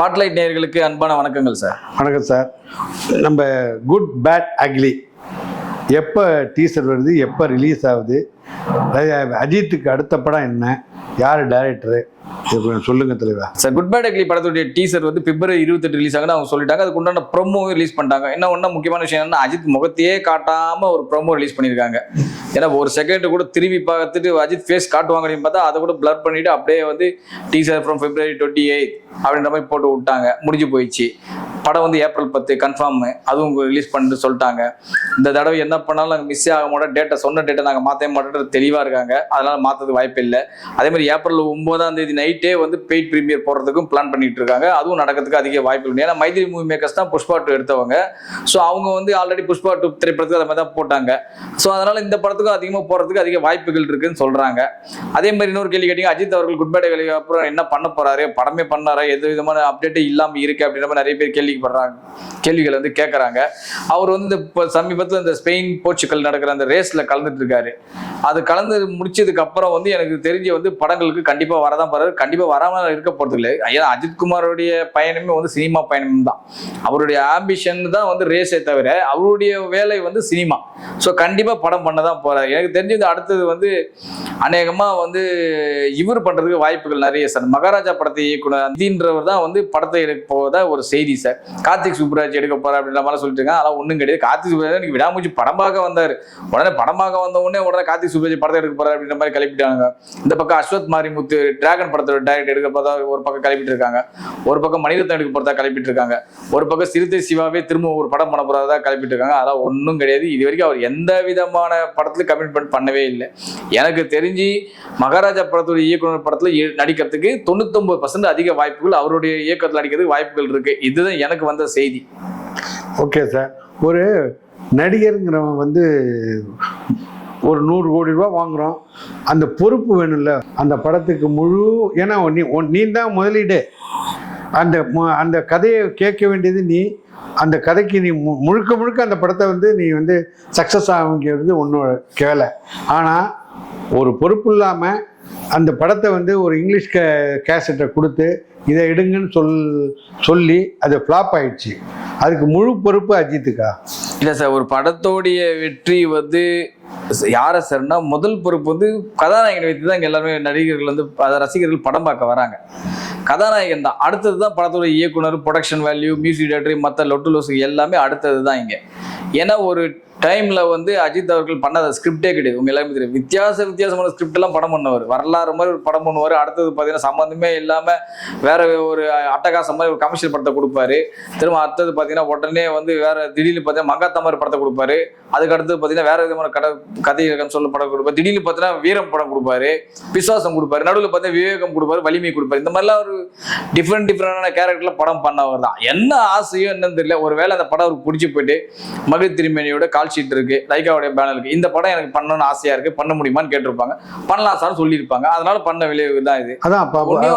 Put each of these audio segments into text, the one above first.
Spotlight நேயர்களுக்கு அன்பான வணக்கங்கள் சார். வணக்கம் சார். நம்ம குட் பேட் அக்லி எப்போ டீசர் வருது எப்போ ரிலீஸ் ஆகுது? அஜித்துக்கு அடுத்த படம் என்ன? யார் டைரக்டரு சொல்லுங்க தலைவா. சார் குட் பேட் அக்லி படத்துடைய டீசர் வந்து பிப்ரவரி இருபத்தெட்டு ரிலீஸ் ஆகுன்னு அவங்க சொல்லிட்டாங்க. அதுக்கு உண்டான ப்ரோமோவும் ரிலீஸ் பண்ணிட்டாங்க. என்ன ஒன்றா முக்கியமான விஷயம் என்னன்னா அஜித் முகத்தையே காட்டாம ஒரு ப்ரோமோ ரிலீஸ் பண்ணியிருக்காங்க. ஏன்னா ஒரு செகண்ட் கூட திரும்பி பார்த்துட்டு அஜித் ஃபேஸ் காட்டுவாங்கன்னு பார்த்தா அதை கூட பிளர் பண்ணிட்டு அப்படியே வந்து teaser from February twenty eight அப்படின்ற மாதிரி போட்டு விட்டாங்க. முடிஞ்சு போயிடுச்சு. படம் வந்து ஏப்ரல் பத்து கன்ஃபார்ம் அதுவும் ரிலீஸ் பண்ணிட்டு சொல்லிட்டாங்க. இந்த தடவை என்ன பண்ணாலும் நாங்கள் மிஸ் ஆக மாட்டோம். டேட்டை சொன்ன டேட்டை நாங்கள் மாற்றவே மாட்டோம் தெளிவாக இருக்காங்க. அதனால மாற்றதுக்கு வாய்ப்பு இல்லை. அதே மாதிரி ஏப்ரல் ஒன்பதாம் தேதி நைட்டே வந்து பெய்ட் ப்ரீமியர் போடுறதுக்கும் பிளான் பண்ணிட்டு இருக்காங்க. அதுவும் நடக்கிறதுக்கு அதிக வாய்ப்பு இல்லை. ஏன்னா மைத்ரி மூவி மேக்கர்ஸ் தான் புஷ்பா டூ எடுத்தவங்க. ஸோ அவங்க வந்து ஆல்ரெடி புஷ்பா டூ திரைப்படத்துக்கு அதை மாதிரி தான் போட்டாங்க. ஸோ அதனால இந்த படத்துக்கும் அதிகமாக போகிறதுக்கு அதிக வாய்ப்புகள் இருக்குன்னு சொல்கிறாங்க அதே மாதிரி இன்னொரு கேள்வி கேட்டிங்க. அஜித் அவர்கள் குட் பை அப்புறம் என்ன பண்ண போறாரு? படமே பண்ணாரா? எந்த விதமான அப்டேட்டும் இல்லாமல் இருக்கு அப்படின்ற மாதிரி நிறைய பேர் கேள்வி கேள்விப்படுறாங்க. கேள்விகள் வந்து கேட்குறாங்க அவர் வந்து இந்த இப்போ சமீபத்தில் இந்த ஸ்பெயின் போர்ச்சுக்கல் நடக்கிற அந்த ரேஸில் கலந்துட்டு இருக்காரு அது கலந்து முடிச்சதுக்கு அப்புறம் வந்து எனக்கு தெரிஞ்சு வந்து படங்களுக்கு கண்டிப்பாக வரதான் போறாரு. கண்டிப்பாக வராமல் இருக்க போகிறது இல்லை. ஏன்னா அஜித்குமாரோடைய பயணமே வந்து சினிமா பயணம் தான். அவருடைய ஆம்பிஷன் தான் வந்து ரேஸே தவிர அவருடைய வேலை வந்து சினிமா. ஸோ கண்டிப்பாக படம் பண்ண தான் போறாரு. எனக்கு தெரிஞ்சது அடுத்தது வந்து அநேகமாக வந்து இவர் பண்ணுறதுக்கு வாய்ப்புகள் நிறைய சார். மகாராஜா படத்தை இயக்குனர் அதின்றவர் தான் வந்து படத்தை எடுக்க போவதா ஒரு செய்தி சார். கார்த்திக் சுப்ராஜ் எடுக்க போறா அப்படின்ற மாதிரி சொல்லிட்டு இருக்காங்க. அதெல்லாம் ஒன்றும் கிடையாது. கார்த்திக் சுப்ராஜ் இன்னைக்கு விடாமூச்சி படம் பார்க்க வந்தார். உடனே படமாக வந்த உடனே உடனே கார்த்திக் சுப்ராஜ் படத்தை எடுக்க போறாரு அப்படின்ற மாதிரி கிளப்பிட்டாங்க. இந்த பக்கம் அஸ்வத் மாரிமுத்து டிராகன் படத்தோட டைரக்ட் எடுக்க போதா ஒரு பக்கம் கிளப்பிட்டு இருக்காங்க. ஒரு பக்கம் மணிரத்னம் எடுக்க போறதா கிளப்பிட்டு இருக்காங்க. ஒரு பக்கம் சிறுத்தை சிவாவே திரும்ப ஒரு படம் பண்ண போறதா கிளப்பிட்டு இருக்காங்க. அதெல்லாம் ஒன்றும் கிடையாது. இது வரைக்கும் அவர் எந்த விதமான படத்துல கமிட்மெண்ட் பண்ணவே இல்லை. எனக்கு தெரிஞ்சு மகாராஜா படத்துடைய இயக்குனர் படத்துல நடிக்கிறதுக்கு தொண்ணூத்தொன்பது பர்சன்ட் அதிக வாய்ப்புகள் அவருடைய இயக்கத்தில் நடிக்கிறதுக்கு வாய்ப்புகள் இருக்கு. இதுதான் எனக்கு வந்த செய்தி. Okay sir. ஒரு நடிகருங்கிறவன் வந்து ஒரு நூறு கோடி ரூபா வாங்குறோம் அந்த பொறுப்பு வேணும்ல. அந்த படத்துக்கு முழு ஏன்னா நீ நீ தான் முதலீடு. அந்த அந்த கதையை கேட்க வேண்டியது நீ அந்த கதைக்கு நீ மு- முழுக்க முழுக்க அந்த படத்தை வந்து நீ வந்து சக்ஸஸ் ஆகுங்கிறது ஒன்றும் கேவலை ஆனால் ஒரு பொறுப்பு இல்லாமல் அந்த படத்தை வந்து ஒரு இங்கிலீஷ் கே கேசட்டை கொடுத்து இதை எடுங்கன்னு சொல் சொல்லி அது ஃப்ளாப் ஆயிடுச்சு. அதுக்கு முழு பொறுப்பு அஜித்துக்கா? இல்லை சார் ஒரு படத்தோடைய வெற்றி வந்து யாரை சார்னா முதல் பொறுப்பு வந்து கதாநாயகனை வைத்து தான் இங்கே எல்லாருமே நடிகர்கள் வந்து அதை ரசிகர்கள் படம் பார்க்க வராங்க. கதாநாயகன் தான். அடுத்தது தான் படத்தோட இயக்குனர் ப்ரொடக்ஷன் வேல்யூ மியூசிக் டேரக்டர் மற்ற லொட்டு லோசு எல்லாமே அடுத்தது தான் இங்கே. ஏன்னா ஒரு டைம்ல வந்து அஜித் அவர்கள் பண்ணாத ஸ்கிரிப்டே கிடையாது. உங்க எல்லாருமே தெரியும். வித்தியாச வித்தியாசமான ஸ்கிரிப்ட் எல்லாம் படம் பண்ணுவார். வரலாறு மாதிரி ஒரு படம் பண்ணுவார். அடுத்தது பார்த்தீங்கன்னா சம்மந்தமே இல்லாம வேற ஒரு அட்டகாசம் மாதிரி ஒரு கமர்ஷியல் படத்தை கொடுப்பாரு. திரும்ப அடுத்தது பார்த்தீங்கன்னா உடனே வந்து வேற திடீர்னு பார்த்தீங்கன்னா மகாத்தா மாதிரி படத்தை கொடுப்பாரு. அதுக்கு அடுத்தது பார்த்தீங்கன்னா வேற விதமான கடை கதை சொல்ல படம் கொடுப்பாரு. திடீர்னு பார்த்தீங்கன்னா வீரம் படம் கொடுப்பாரு. விசுவாசம் கொடுப்பாரு. நடுவில் பார்த்தீங்கன்னா விவேகம் கொடுப்பாரு வலிமை கொடுப்பாரு. இந்த மாதிரிலாம் ஒரு டிஃப்ரெண்ட் டிஃப்ரெண்டான கேரக்டர்ல படம் பண்ணவர் தான் என்ன ஆசையோ என்னன்னு தெரியல. ஒருவேளை அந்த படம் அவருக்கு பிடிச்சி போயிட்டு மகிழ் திருமேனியோட கால் ஷீட் இருக்கு லைக்காவுடைய பேனர் இருக்கு. இந்த படம் எனக்கு பண்ணணும்னு ஆசையா இருக்கு. பண்ண முடியுமான்னு கேட்டிருப்பாங்க. பண்ணலாம் சார் சொல்லியிருப்பாங்க. அதனால பண்ண விளைவு தான் இது. அதான்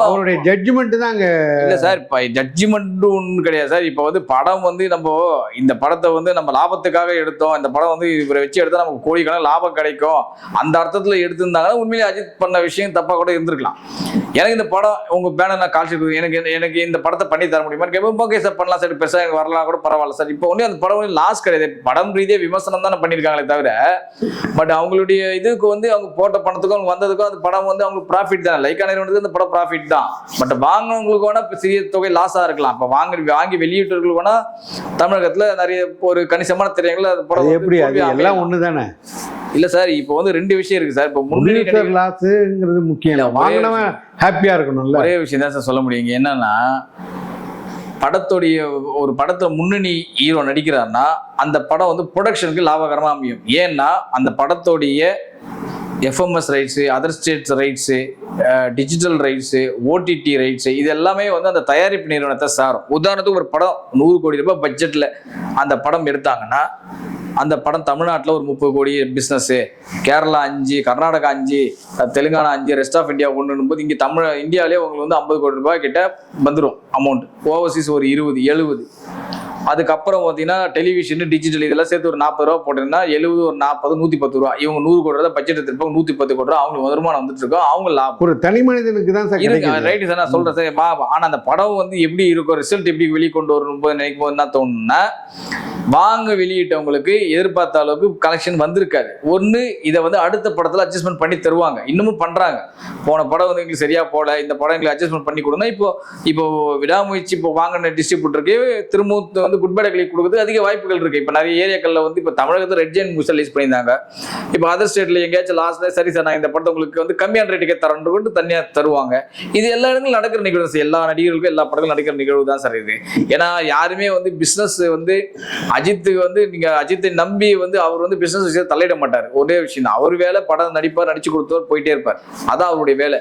அவருடைய ஜட்ஜ்மெண்ட் தான் இல்ல சார் இப்ப ஜட்ஜ்மெண்ட் ஒன்றும் கிடையாது சார். இப்ப வந்து படம் வந்து நம்ம இந்த படத்தை வந்து நம்ம லாபத்துக்காக எடுத்தோம். இந்த படம் வந்து இவரை வச்சு எடுத்தா நமக்கு கோடிக்கணக்கில் லாபம் கிடைக்கும். அந்த அர்த்தத்துல எடுத்திருந்தாங்கன்னா உண்மையிலேயே அஜித் பண்ண விஷயம் தப்பா கூட இருந்திருக்கலாம். எனக்கு இந்த படம் உங்க பேனர் நான் கால் ஷீட் எனக்கு எனக்கு இந்த படத்தை பண்ணி தர முடியுமான்னு கேட்போம் ஓகே சார் பண்ணலாம். சார் பெருசா எனக்கு வரலாம் கூட பரவாயில்ல சார். இப்போ ஒன்றும் அந்த படம் லாஸ் கிடையாது. படம் ரீதியாக விமர்சனம் தானே பண்ணியிருக்காங்களே தவிர பட் அவங்களுடைய இதுக்கு வந்து அவங்க போட்ட பணத்துக்கும் அவங்க வந்ததுக்கும் அந்த படம் வந்து அவங்களுக்கு ப்ராஃபிட் தான். லைக்கா நிறுவனத்துக்கு அந்த படம் ப்ராஃபிட் தான். பட் வாங்கினவங்களுக்கு வேணா இப்ப சிறிய தொகை லாஸாக இருக்கலாம். இப்போ வாங்கி வாங்கி வெளியிட்டவர்களுக்கு வேணா தமிழகத்துல நிறைய ஒரு கணிசமான திரையங்கள் அந்த படம் எப்படி? எல்லாம். ஒன்று தானே இல்ல சார் இப்போ வந்து ரெண்டு விஷயம் இருக்கு சார். இப்போ முன்னணி லாஸுங்கிறது முக்கியம். இல்லை வாங்கினவன் ஹாப்பியாக இருக்கணும்ல. ஒரே விஷயம் தான் சார் சொல்ல முடியும் இங்க என்னன்னா படத்துடைய ஒரு படத்துல முன்னணி ஹீரோ நடிக்கிறாருன்னா அந்த படம் வந்து ப்ரொடக்ஷனுக்கு லாபகரமா அமையும். ஏன்னா அந்த படத்தோடைய FMS rights other states rights digital rights OTT rights இது எல்லாமே வந்து அந்த தயாரிப்பு நிறுவனத்தை சாரும். உதாரணத்துக்கு ஒரு படம் நூறு கோடி ரூபாய் பட்ஜெட்டில் அந்த படம் எடுத்தாங்கன்னா அந்த படம் தமிழ்நாட்டில் ஒரு முப்பது கோடி பிஸ்னஸ்ஸு கேரளா அஞ்சு கர்நாடகா அஞ்சு தெலுங்கானா அஞ்சு ரெஸ்ட் ஆஃப் இந்தியா ஒன்றுன்னு போது இங்கே தமிழ் இந்தியாவிலே உங்களுக்கு வந்து ஐம்பது கோடி ரூபாய் கிட்ட வந்துடும் அமௌண்ட் ஓவர்சீஸ் ஒரு இருபது எழுபது. அதுக்கப்புறம் பார்த்தீங்கன்னா டெலிவிஷன் டிஜிட்டல் இதெல்லாம் சேர்த்து ஒரு நாற்பது ரூபா போட்டிருந்தா எழுபது ஒரு நாற்பது நூற்றி பத்து ரூபா. இவங்க நூறு கோடி ரூபா பட்ஜெட் எடுத்துருப்பாங்க நூற்றி பத்து கோடி ரூபா அவங்களுக்கு வருமானம் வந்துட்டு இருக்கோம். அவங்க லாபம். ஒரு தனி மனிதனுக்கு தான் சார் ரைட்டு சார் நான் சொல்றேன் சார். வா வா. ஆனா அந்த படம் வந்து எப்படி இருக்கும் ரிசல்ட் எப்படி வெளிக்கொண்டு போது நினைக்கும் போது என்ன தோணும்னா வாங்க வெளியிட்டவங்களுக்கு எதிர்பார்த்த அளவுக்கு கலெக்ஷன் வந்திருக்காது. ஒன்று இதை வந்து அடுத்த படத்தில் அட்ஜஸ்ட்மெண்ட் பண்ணி தருவாங்க. இன்னமும் பண்றாங்க. போன படம் வந்து எங்களுக்கு சரியா போல இந்த படம் எங்களுக்கு அட்ஜஸ்ட்மெண்ட் பண்ணி கொடுங்க. இப்போ இப்போ விடாமுயற்சி இப்போ வாங்கின டிஸ்ட்ரிபியூட்டருக்கு திரும்ப வந்து குட் பை கிளிக் கொடுக்குறது அதிக வாய்ப்புகள் இருக்கு. இப்போ நிறைய ஏரியாக்களில் வந்து இப்போ தமிழகத்தில் ரெட் ஜெயின் மூஸ் ரிலீஸ் பண்ணியிருந்தாங்க. இப்போ அதர் ஸ்டேட்ல எங்கேயாச்சும் லாஸ்ட்ல சரி சார் நான் இந்த படத்தை உங்களுக்கு வந்து கம்மியான ரேட்டுக்கே தரேன் கொண்டு தனியாக தருவாங்க. இது எல்லா இடங்களும் நடக்கிற நிகழ்வு சார். எல்லா நடிகர்களுக்கும் எல்லா படங்களும் நடக்கிற நிகழ்வு தான் சார் இது. ஏன்னா யாருமே வந்து பிஸ்னஸ் வந்து அஜித்துக்கு வந்து நீங்க அஜித்தை நம்பி வந்து அவர் வந்து பிசினஸ் விஷயத்தை தலையிட மாட்டார். ஒரே விஷயம் தான். அவர் வேலை படம் நடிப்பார் நடிச்சு கொடுத்தவர் போயிட்டே இருப்பார். அதான் அவருடைய வேலை.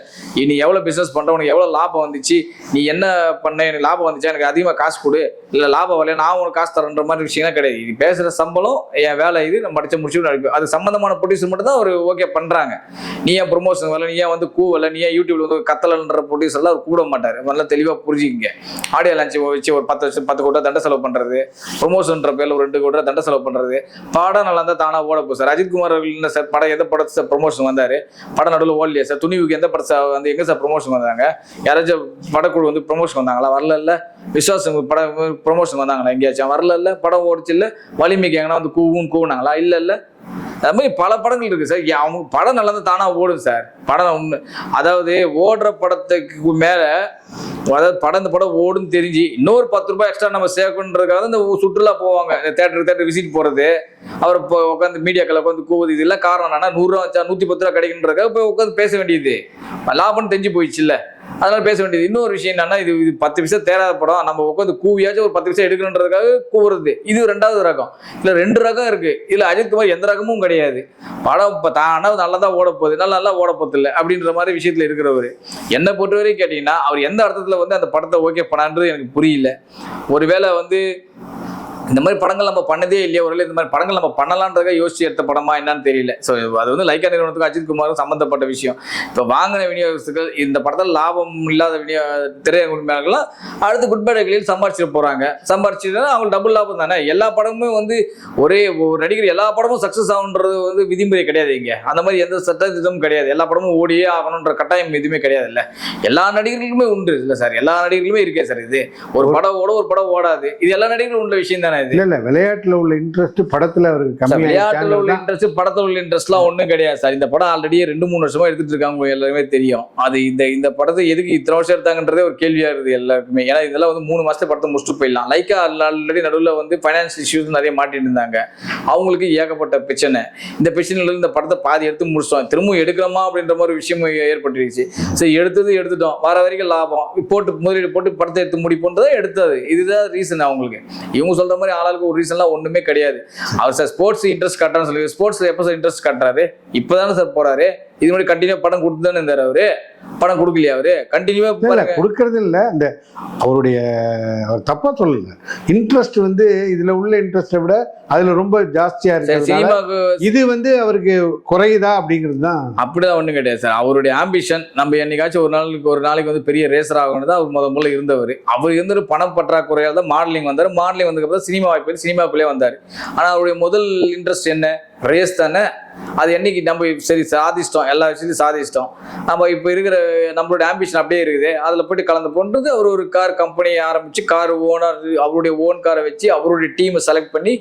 நீ எவ்வளவு பிசினஸ் பண்ற உனக்கு எவ்வளவு லாபம் வந்துச்சு நீ என்ன பண்ண எனக்கு லாபம் வந்துச்சா எனக்கு அதிகமா காசு கொடு இல்லை லாபம் வரல நான் உனக்கு காசு தரேன்ற மாதிரி விஷயம்லாம் கிடையாது. இது பேசுகிற சம்பளம் என் வேலை இது நம்ம படிச்ச முடிச்சு நடிப்போம் அது சம்மந்தமான ப்ரொடியூசர் மட்டும் தான் அவர் ஓகே பண்ணுறாங்க நீ ஏன் ப்ரொமோஷன் வரல நீ ஏன் வந்து கூவலை நீ ஏன் யூடியூப்ல வந்து கத்தலன்ற ப்ரொடியூசர்லாம் அவர் கூட மாட்டார். நல்லா தெளிவாக புரிஞ்சுக்கிங்க. ஆடியோ லான்ச் வச்சு ஒரு பத்து வருஷம் பத்து கோடி தண்டை செலவு பண்ணுறது ப்ரொமோஷன்ற பேரில் ஒரு ரெண்டு கோடி ரூபா தண்டை செலவு பண்ணுறது படம் நல்லா இருந்தால் தானாக ஓட சார். அஜித் குமார் அவர்கள் என்ன சார் படம் எந்த படத்தை ப்ரொமோஷன் வந்தார்? படம் நடுவில் ஓடலையா சார்? துணிவுக்கு எந்த படத்தை வந்து எங்கே சார் ப்ரொமோஷன் வந்தாங்க? யாராச்சும் படக்குழு வந்து ப்ரொமோஷன் வந்தாங்களா? வரல விஸ்வாசம் படம் ப்ரொமோஷன் வந்தாங்களா? எங்கேயாச்சும்? வரல இல்ல படம் ஓடிச்சு இல்ல? வலிமைக்கு எங்கன்னா வந்து கூவும் கூவுனாங்களா? இல்ல இல்ல. அது மாதிரி பல படங்கள் இருக்கு சார். அவங்க படம் நல்லா தான் தானா ஓடும் சார். படம் அதாவது ஓடுற படத்துக்கு மேல அதாவது படம் இந்த படம் ஓடுன்னு தெரிஞ்சு இன்னொரு பத்து ரூபாய் எக்ஸ்ட்ரா நம்ம சேர்க்கணுன்றதுக்காக தான் இந்த சுற்றுலா போவாங்க. இந்த தேட்டருக்கு தேட்டர் விசிட் போகிறது அவர் இப்போ உட்காந்து மீடியாக்கள் உட்காந்து கூவுது. இதெல்லாம் காரணம் என்னன்னா நூறுரூவா வச்சா நூற்றி பத்து ரூபா கிடைக்குன்றதுக்காக போய் உட்காந்து பேச வேண்டியது. லாபம்னு தெரிஞ்சு போயிடுச்சு இல்ல அதனால பேச வேண்டியது. இன்னொரு விஷயம் என்னன்னா இது இது பத்து பைசா தேராத படம். நம்ம உட்காந்து கூவியாச்சும் ஒரு பத்து பைசா எடுக்கணுன்றதுக்காக கூவுறது. இது ரெண்டாவது ரகம். இல்லை ரெண்டு ரகம் இருக்கு. இதில் அஜித் குமார் எந்த ரகமும் கிடையாது. படம் இப்போ தானா தான் ஓட போகுது. நல்லா நல்லா ஓட போகுது இல்லை அப்படின்ற மாதிரி விஷயத்தில் இருக்கிறவர். என்னை பொறுத்தவரையும் கேட்டிங்கன்னா அவர் எந்த அர்த்தத்தில் வந்து அந்த படத்தை ஓகே பண்ணான்றது எனக்கு புரியல. ஒருவேளை வந்து இந்த மாதிரி படங்கள் நம்ம பண்ணதே இல்லையா? ஒருவேளை இந்த மாதிரி படங்கள் நம்ம பண்ணலான்றதுக்காக யோசிச்சு எடுத்த படமா என்னன்னு தெரியல. ஸோ அது வந்து லைக்கா நிறுவனத்துக்கு அஜித் குமாரும் சம்மந்தப்பட்ட விஷயம். இப்போ வாங்கின விநியோகத்துக்கு இந்த படத்தில் லாபம் இல்லாத விநியோ திரையரங்க உரிமையாளர்கள்லாம் அடுத்து குட்பேடைகளில் சம்பாரிச்சிட போறாங்க. சம்பாரிச்சுன்னா அவங்களுக்கு டபுள் லாபம் தானே? எல்லா படமுமே வந்து ஒரே ஒரு நடிகர் எல்லா படமும் சக்ஸஸ் ஆகுன்றது வந்து விதிமுறை கிடையாது இங்கே. அந்த மாதிரி எந்த சட்டத்திட்டமும் கிடையாது. எல்லா படமும் ஓடியே ஆகணுன்ற கட்டாயம் எதுவுமே கிடையாது இல்லை. எல்லா நடிகர்களுக்குமே உண்டு இல்லை சார். எல்லா நடிகர்களுமே இருக்கே சார் இது. ஒரு படம் ஓட ஒரு படம் ஓடாது. இது எல்லா நடிகர்களும் உள்ள விஷயம் தான்? இது? இல்ல இல்ல விளையாட்டுல உள்ள இன்ட்ரெஸ்ட் படத்துல அவருக்கு சார், விளையாட்டுல உள்ள இன்ட்ரெஸ்ட் படத்துல உள்ள இன்ட்ரெஸ்ட்லாம் ஒண்ணும் கிடையாது சார். இந்த படம் ஆல்ரெடி ரெண்டு மூணு வருஷமா எடுத்துட்டு இருக்காங்க எல்லாருமே தெரியும். அது இந்த இந்த படத்தை எதுக்கு இத்தனை வருஷம் எடுத்தாங்கன்றதே ஒரு கேள்வியா இருக்குது எல்லாருக்குமே. ஏன்னா இதெல்லாம் வந்து மூணு மாசத்துல படத்தை முடிச்சுட்டு போயிடலாம். லைக்கா ஆல்ரெடி நடுவில் வந்து ஃபைனான்ஸ் இஷ்யூஸ் நிறைய மாட்டிட்டு இருந்தாங்க. அவங்களுக்கு ஏகப்பட்ட பிரச்சனை. இந்த பிரச்சனையில இந்த படத்தை பாதி எடுத்து முடிச்சிட்டோம். திரும்ப எடுக்கலாமா அப்படின்ற மாதிரி ஒரு விஷயம் ஏற்பட்டுருச்சு. சரி எடுத்தது எடுத்துட்டோம். வர வரைக்கும் லாபம். போட்டு முதலீடு போட்டு படத்தை எடுத்து முடிப்போன்றதை எடுத்தது. இதுதான் ரீசன் அவங்களுக்கு. இவங்க சொல்ற மாதிரி ஆளாளுக்கு ஒரு ரீசன்லாம் ஒண்ணுமே கிடையாது. அவர் சார் ஸ்போர்ட்ஸ் இன்ட்ரெஸ்ட் காட்டுறான்னு சொல்லி ஸ்போர்ட்ஸ்ல எப்போ சார் இன்ட்ரெஸ்ட் காட்டுறாரு? இப்போதானே சார் போகிறாரு இது மாதிரி கண்டினியூ படம் கொடுத்து தானே இருந்தாரு அவரு? படம் கொடுக்கலையா அவரு? கண்டினியூவா கொடுக்கறது இல்ல. இந்த அவருடைய அவர் தப்பா சொல்லல. இன்ட்ரெஸ்ட் வந்து இதுல உள்ள இன்ட்ரெஸ்ட்டை விட அதுல ரொம்ப ஜாஸ்தியா சினிமாவுக்கு இது வந்து அவருக்கு குறையுதா அப்படிங்கிறது தான் அப்படிதான் ஒண்ணும் கிடையாது சார் அவருடைய ஆம்பிஷன் நம்ம என்னைக்காச்சும் ஒரு நாளுக்கு ஒரு நாளைக்கு வந்து பெரிய ரேசர் ஆகணும் தான் அவர் முத முதல்ல இருந்தவர். அவர் இருந்துட்டு பணம் பற்றாக்குறையால் தான் மாடலிங் வந்தார். மாடலிங் வந்ததுக்கப்புறம் சினிமா வாய்ப்பு சினிமாக்குள்ளே வந்தார். ஆனா அவருடைய முதல் இன்ட்ரெஸ்ட் என்ன? ரேஸ் தானே? அது என்னைக்கு நம்ம சரி சாதிச்சிட்டோம் எல்லா விஷயத்தையும் சாதிச்சிட்டோம். நம்ம இப்போ இருக்கிற நம்மளோட ஆம்பிஷன் அப்படியே இருக்குது. அதில் போயிட்டு கலந்து போன்றது அவர் ஒரு கார் கம்பெனியை ஆரம்பித்து கார் ஓனர் அவருடைய ஓன் காரை வச்சு அவருடைய டீமை செலக்ட் பண்ணி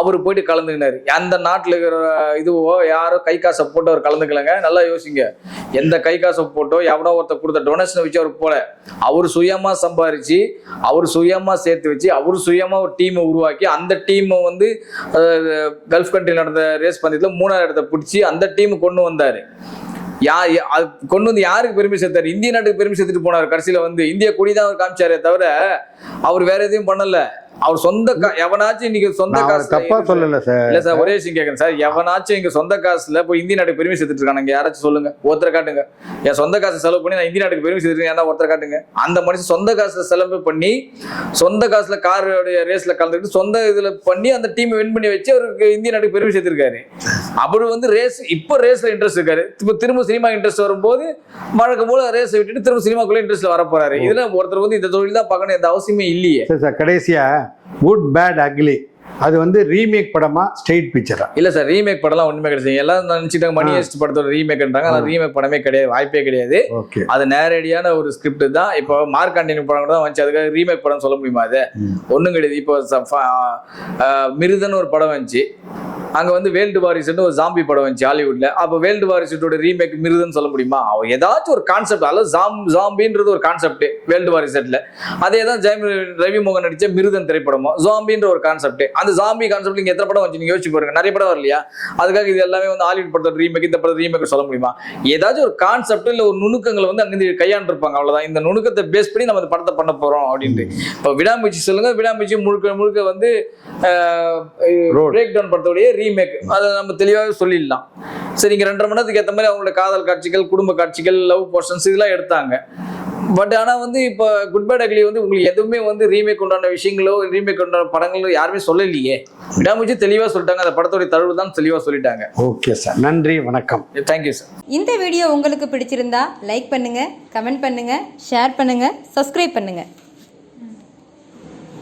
அவர் போயிட்டு கலந்துக்கினாரு. எந்த நாட்டில் இருக்கிற இதுவோ யாரோ கை காசை போட்டு அவர் கலந்துக்கலங்க. நல்லா யோசிங்க. எந்த கை காசை போட்டோ எவனோ ஒருத்தர் கொடுத்த டொனேஷனை வச்சு அவர் போல. அவர் சுயமாக சம்பாரித்து அவர் சுயமாக சேர்த்து வச்சு அவர் சுயமாக ஒரு டீமை உருவாக்கி அந்த டீமை வந்து கல்ஃப் கண்ட்ரி நடந்த ரேஸ் பந்தயத்தில் மூணாவது இடத்த பிடிச்சி அந்த டீம் கொண்டு வந்தார். யா அது கொண்டு வந்து யாருக்கு பெருமை சேர்த்தாரு? இந்திய நாட்டுக்கு பெருமை சேர்த்துட்டு போனார். கடைசியில வந்து இந்திய கொடி தான் அவர் காமிச்சாரே தவிர அவர் வேற எதையும் பண்ணல. அவர் சொந்த எவனாச்சும் இன்னைக்கு சொந்த காசு தப்பா சொல்லல சார்? இல்ல சார் ஒரே விஷயம் கேட்கறேன் சார். எவனாச்சும் இங்க சொந்த காசுல இப்போ இந்திய நாட்டுக்கு பெருமை சேர்த்துட்டு இருக்கானுங்க யாராச்சும் சொல்லுங்க. ஒருத்தரை காட்டுங்க. என் சொந்த காசு செலவு பண்ணி நான் இந்திய நாட்டுக்கு பெருமை சேர்த்துருக்கேன் ஏன்னா ஒருத்தரை காட்டுங்க. அந்த மனுஷன் சொந்த காசுல செலவு பண்ணி சொந்த காசுல காரோடைய ரேஸ்ல கலந்துக்கிட்டு சொந்த இதுல பண்ணி அந்த டீமை வின் பண்ணி வச்சு அவருக்கு இந்திய நாட்டுக்கு பெருமை சேர்த்திருக்காரு. அவர் வந்து ரேஸ் இப்போ ரேஸ்ல இன்ட்ரெஸ்ட் இருக்காரு. இப்போ திரும்ப சினிமா இன்ட்ரெஸ்ட் வரும்போது வழக்கம் போல ரேஸ் விட்டுட்டு திரும்ப சினிமாக்குள்ள இன்ட்ரெஸ்ட்ல வர போறாரு இதுல ஒருத்தர் வந்து இந்த தொழில் தான் பார்க்கணும் எந்த அவசியமே இல்லையே. சரி சார் கடைசியா குட் பேட் அக்லி அது வந்து ரீமேக் படமா ஸ்ட்ரெயிட் பிக்சரா இல்ல சார் ரீமேக் படம்லாம் ஒண்ணுமே கிடையாது. எல்லாம் நினைச்சிட்டாங்க மணி ஹெஸ்ட் படத்தோட ரீமேக்ன்றாங்க ஆனா ரீமேக் படமே கிடையாது வாய்ப்பே கிடையாது. அது நேரடியான ஒரு ஸ்கிரிப்ட் தான். இப்போ மார்க்காண்டினி படம் கூட தான் வந்துச்சு. அதுக்காக ரீமேக் படம் சொல்ல முடியுமா அது? ஒண்ணும் கிடையாது. இப்போ மிருதன்னு ஒரு படம் வந்துச்சு. அங்க வந்து வேல்டு வாரிசுன்னு ஒரு ஜாம்பி படம் வந்துச்சு ஹாலிவுட்ல. அப்போ வேல்டு வாரிசுட்டோட ரீமேக் மிருதன்னு சொல்ல முடியுமா? அவ ஏதாச்சும் ஒரு கான்செப்ட் அதாவது ஜாம் ஜாம்பின்றது ஒரு கான்செப்ட் வேல்டு வாரிசட்ல அதே தான் ஜெயம் ரவி மோகன் நடிச்ச மிருதன் திரைப்படமோ ஜாம்பின்ற ஒரு கான்செப்ட் அந்த ஜாம்பி கான்செப்ட் நீங்க எத்தனை படம் வந்து நீங்க யோசிச்சு பாருங்க. நிறைய படம் வரலையா? அதுக்காக இது எல்லாமே வந்து ஹாலிவுட் படத்தோட ரீமேக் இந்த படம் ரீமேக் சொல்ல முடியுமா? ஏதாச்சும் ஒரு கான்செப்ட் இல்ல ஒரு நுணுக்கங்களை வந்து அங்கிருந்து கையாண்டிருப்பாங்க. அவ்வளவுதான். இந்த நுணுக்கத்தை பேஸ் பண்ணி நம்ம இந்த படத்தை பண்ண போறோம் அப்படின்ட்டு. இப்போ விடாமுயற்சி சொல்லுங்க. விடாமுயற்சி முழுக்க முழுக்க வந்து. பிரேக் டவுன் படத்தோடைய ரீமேக் அதை நம்ம தெளிவாகவே சொல்லிடலாம். சரி இங்க ரெண்டரை மணி நேரத்துக்கு ஏற்ற மாதிரி அவங்களோட காதல் காட்சிகள் குடும்ப காட்சிகள் லவ் போர்ஷன்ஸ் இதெல்லாம் எடுத்தாங்க. பட் ஆனா வந்து இப்போ குட் பேட் அக்லி வந்து உங்களுக்கு எதுவுமே வந்து ரீமேக் உண்டான விஷயங்களோ ரீமேக் உண்டான படங்களோ யாருமே சொல்லலையே. விடாமுயற்சி தெளிவா சொல்லிட்டாங்க. அந்த படத்தோட தழுவு தான் தெளிவா சொல்லிட்டாங்க. ஓகே சார் நன்றி வணக்கம். தேங்க்யூ சார் இந்த வீடியோ உங்களுக்கு பிடிச்சிருந்தா லைக் பண்ணுங்க கமெண்ட் பண்ணுங்க ஷேர் பண்ணுங்க சப்ஸ்கிரைப் பண்ணுங்க.